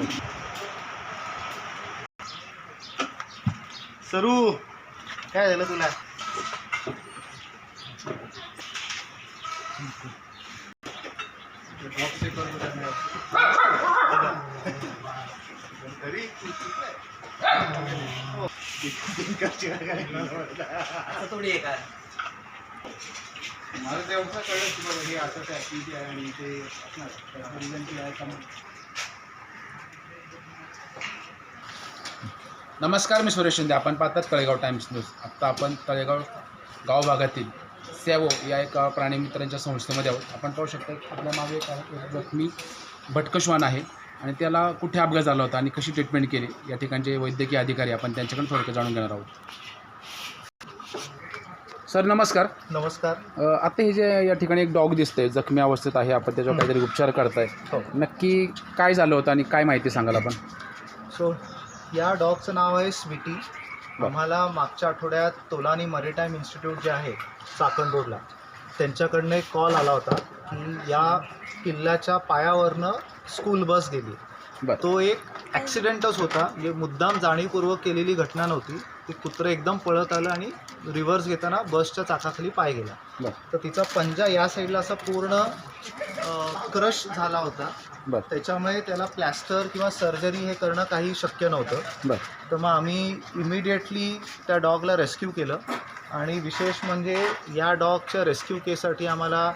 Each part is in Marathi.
का सरू काय झालं तुला? तरी असं थोडी आहे काय मला तेव्हा कळलं की बाबा हे असंच ॲक्टिव्हिटी आहे आणि ते असणार. आहे का नमस्कार मी सुरेश शिंदे. आपण पाहतात तळेगाव टाइम्स न्यूज. आत्ता आपण तळेगाव गाव भागातील सॅवो या एका प्राणीमित्रांच्या संस्थेमध्ये आहोत. आपण पाहू शकता की आपल्या मागे एक जखमी भटकश्वान आहे आणि त्याला कुठे अपघात झाला होता आणि कशी ट्रीटमेंट केली या ठिकाणचे वैद्यकीय अधिकारी आपण त्यांच्याकडून थोडक्यात जाणून घेणार आहोत. सर नमस्कार. नमस्कार. आता हे जे या ठिकाणी एक डॉग दिसतंय जखमी अवस्थेत आहे आपण त्याच्यावर काहीतरी उपचार करताय. हो. नक्की काय झालं होतं आणि काय माहिती सांगाल आपण? सो या डॉगचं नाव आहे स्वीटी. आम्हाला मागच्या आठवड्यात तोलानी मरीटाईम इन्स्टिट्यूट जे आहे चाकण रोडला त्यांच्याकडनं एक कॉल आला होता की या किल्ल्याच्या पायावरनं स्कूल बस गेली. तो एक ॲक्सिडेंटच होता. म्हणजे मुद्दाम जाणीवपूर्वक केलेली घटना नव्हती. ते कुत्रं एकदम पळत आलं आणि रिव्हर्स घेताना बसच्या चाकाखाली पाय गेला. तर तिचा पंजा या साईडला असा पूर्ण क्रश झाला होता. बरं. त्याच्यामुळे त्याला प्लॅस्टर किंवा सर्जरी हे करणं काही शक्य नव्हतं. बरं. तर मग आम्ही इमिडिएटली त्या डॉगला रेस्क्यू केलं. आणि विशेष म्हणजे या डॉगच्या रेस्क्यू केससाठी आम्हाला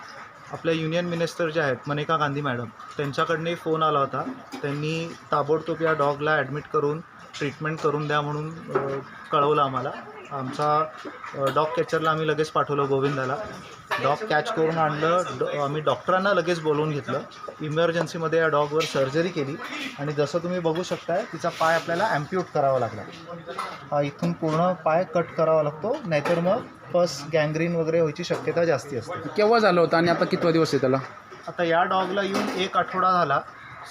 आपल्या युनियन मिनिस्टर जे आहेत मनेका गांधी मॅडम त्यांच्याकडनं फोन आला होता. त्यांनी ताबडतोब या डॉगला ॲडमिट करून ट्रीटमेंट करून द्या म्हणून अ, कळवलं आम्हाला. आमचा डॉग कॅचरला आम्ही लगेच पाठवलं गोविंदाला. डॉग कॅच करून आणलं. डॉ आम्ही डॉक्टरांना लगेच बोलवून घेतलं. इमर्जन्सीमध्ये या डॉगवर सर्जरी केली. आणि जसं तुम्ही बघू शकताय तिचा पाय आपल्याला ॲम्प्यूट करावा लागला. इथून पूर्ण पाय कट करावा लागतो. नाहीतर मग पस गँग्रीन वगैरे व्हायची शक्यता जास्ती असते. केव्हा झालं होतं आणि आता कितवा दिवस आहे त्याला? आता या डॉगला येऊन एक आठवडा झाला.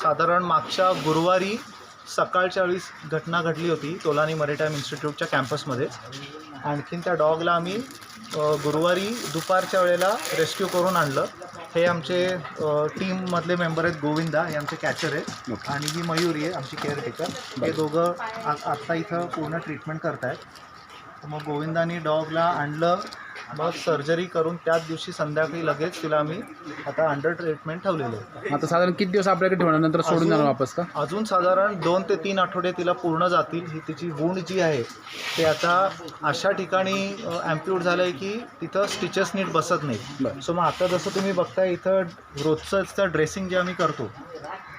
साधारण मागच्या गुरुवारी सकाळच्या वेळीस घटना घडली होती तोलानी मरीटाईम इन्स्टिट्यूटच्या कॅम्पसमध्ये. आणखीन त्या डॉगला आम्ही गुरुवारी दुपारच्या वेळेला रेस्क्यू करून आणलं. हे आमचे टीममधले मेंबर आहेत गोविंदा हे आमचे कॅचर आहेत. आणि ही मयुरी आहे आमची केअरटेकर हे दोघं आ आत्ता इथं पूर्ण ट्रीटमेंट करतायत. तर मग गोविंदानी डॉगला आणलं. मग सर्जरी करून त्याच दिवशी संध्याकाळी लगेच तिला आम्ही आता अंडर ट्रीटमेंट ठेवलेलं आहे. आता साधारण किती दिवस आपल्याकडे ठेवणार? नंतर सोडून जाणार वापस का? अजून साधारण दोन ते तीन आठवडे तिला पूर्ण जातील. ही तिची वूंड जी आहे ते आता अशा ठिकाणी ॲम्प्यूट झालं आहे की तिथं स्टिचेस नीट बसत नाही सो मग आता जसं तुम्ही बघताय इथं रोजचं ड्रेसिंग जे आम्ही करतो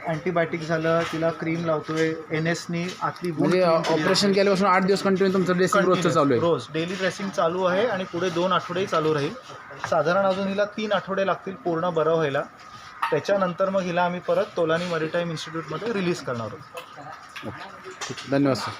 अँटीबायोटिक झालं तिला क्रीम लावतोय एन एसनी आतली wound म्हणजे clean केली ऑपरेशन केल्यापासून आठ दिवस कंटिन्यू तुमचं ड्रेसिंग रोजचं चालू आहे. रोज. डेली ड्रेसिंग चालू आहे आणि पुढे दोन आठवडेही चालू राहील. साधारण अजून हिला तीन आठवडे लागतील पूर्ण बरं व्हायला. त्याच्यानंतर मग हिला आम्ही परत तोलानी मरीटाईम इन्स्टिट्यूटमध्ये रिलीज करणार आहोत. ठीक धन्यवाद सर